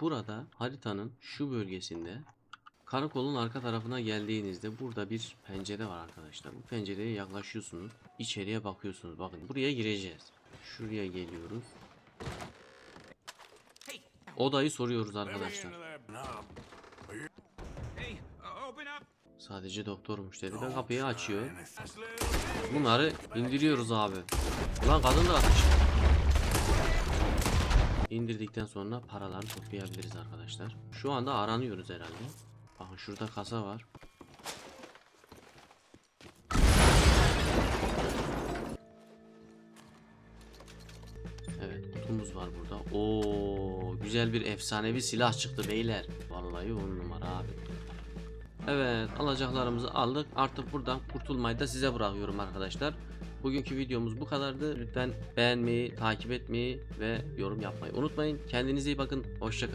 Burada haritanın şu bölgesinde karakolun arka tarafına geldiğinizde burada bir pencere var arkadaşlar. Bu pencereye yaklaşıyorsunuz. içeriye bakıyorsunuz. Bakın buraya gireceğiz. Şuraya geliyoruz. Odayı soruyoruz arkadaşlar. Sadece doktormuş dedi ve kapıyı açıyor. Bunları indiriyoruz abi. Ulan kadın da atmış. İndirdikten sonra paraları toplayabiliriz arkadaşlar. Şu anda aranıyoruz herhalde. Bakın şurada kasa var. Evet kutumuz var burada. Oo güzel bir efsanevi silah çıktı beyler. Vallahi on numara abi. Evet alacaklarımızı aldık. Artık buradan kurtulmayı da size bırakıyorum arkadaşlar. Bugünkü videomuz bu kadardı. Lütfen beğenmeyi, takip etmeyi ve yorum yapmayı unutmayın. Kendinize iyi bakın. Hoşçakalın.